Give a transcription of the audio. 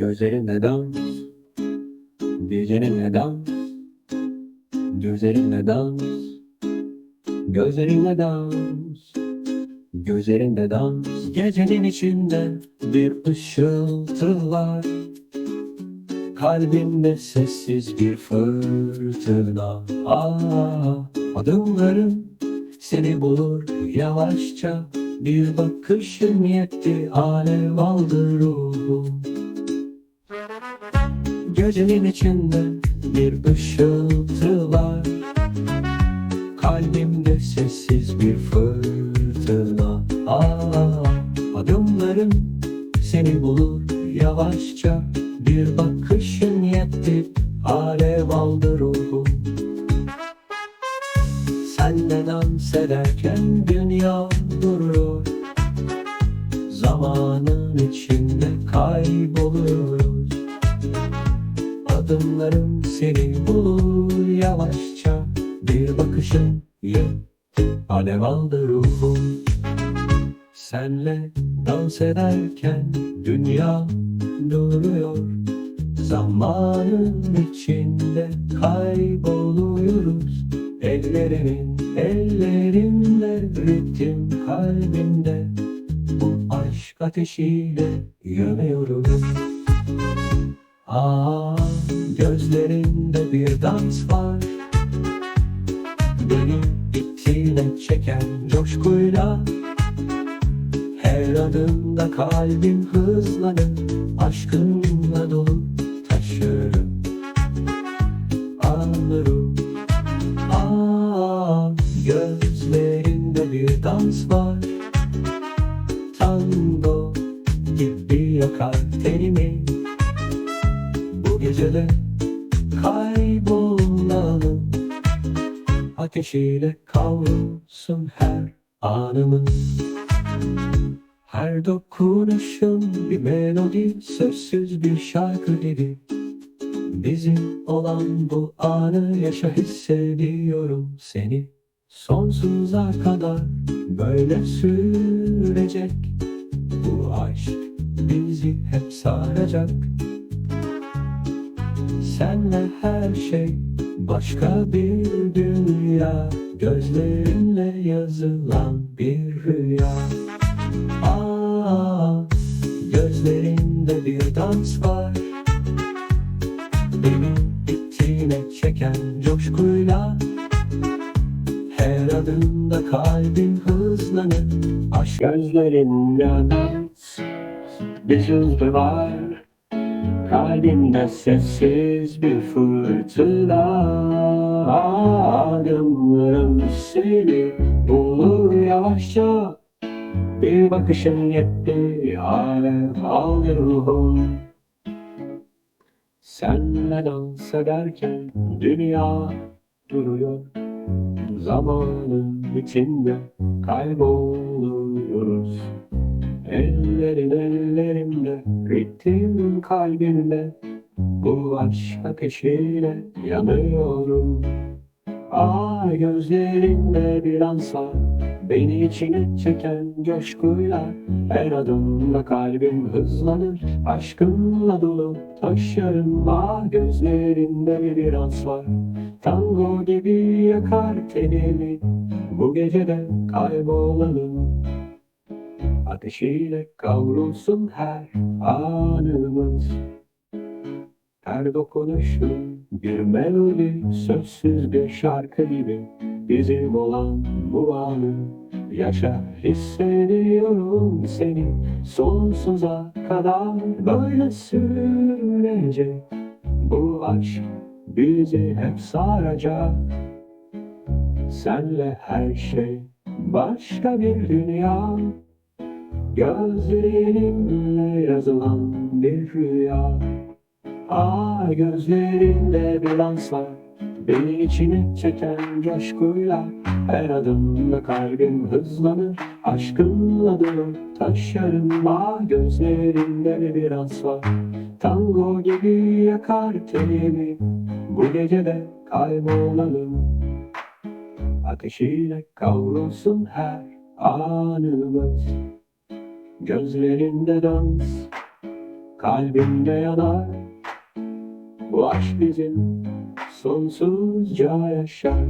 Gözlerinde dans Geceninle dans Gözlerinle dans Gözlerinle dans Gözlerinde dans Gecenin içinde bir ışıltı var. Kalbimde sessiz bir fırtına. Aa, Adımlarım seni bulur yavaşça. Bir bakışın yetti alev aldı ruhum Gecenin içinde bir ışıltı var. Kalbimde sessiz bir fırtına. Aa, Adımlarım seni bulur yavaşça. Bir bakışın yetti alev aldı ruhum Senle dans ederken dünya duruyor. Zamanın içinde kayboluyoruz Adımlarım seni bulur yavaşça. Bir bakışın yetti alev aldı ruhum. Senle dans ederken dünya duruyor. Zamanın içinde kayboluyoruz. Ellerimin ellerimle ritim kalbimde Bu aşk ateşiyle yanıyoruz Aa, gözlerinde bir dans var. Beni içine çeken coşkuyla Her adımda kalbim hızlanır Aşkınla dolu taşırım. Anlarım Aa, gözlerinde bir dans var. Tango gibi yakar tenimi gecede kaybolalım. Ateşiyle kavrulsun her anımız. Her dokunuşun bir melodi Sözsüz bir şarkı gibi. Bizim olan bu anı yaşa hissediyorum seni. Sonsuza kadar böyle sürecek. Bu aşk bizi hep saracak Senle her şey başka bir dünya. Gözlerinle yazılan bir rüya. Aa, gözlerinde bir dans var. Beni içine çeken coşkuyla Her adımda kalbim hızlanır. Aşk gözlerinle dans Bir hızlı var Kalbimde sessiz bir fırtına Adımlarım seni bulur yavaşça. Bir bakışın yetti alev aldı ruhum. Senle dans ederken dünya duruyor. Zamanın içinde kayboluyoruz Ellerin ellerimde, ritim kalbimde. Bu aşk ateşiyle yanıyorum. Aa gözlerinde bir dans var Beni içine çeken coşkuyla Her adımda kalbim hızlanır. Aşkınla dolu taşlarım Ah gözlerinde bir dans var Tango gibi yakar tenimi. Bu gecede kaybolalım Ateşiyle kavrulsun her anımız. Her dokunuşun bir melodi Sözsüz bir şarkı gibi Bizim olan bu anı Yaşa hissediyorum seni Sonsuza kadar böyle sürecek Bu aşk bizi hep saracak. Senle her şey başka bir dünya Gözlerimle yazılan bir rüya. Aa gözlerinde bir dans var. Beni içine çeken coşkuyla Her adımda kalbim hızlanır. Aşkınla dolu taşlarım Aa gözlerinde bir dans var. Tango gibi yakar tenimi Bu gecede kaybolalım Ateşiyle kavrulsun her anımız Gözlerinde dans kalbimde yanar. Bu aşk bizim sonsuzca yaşar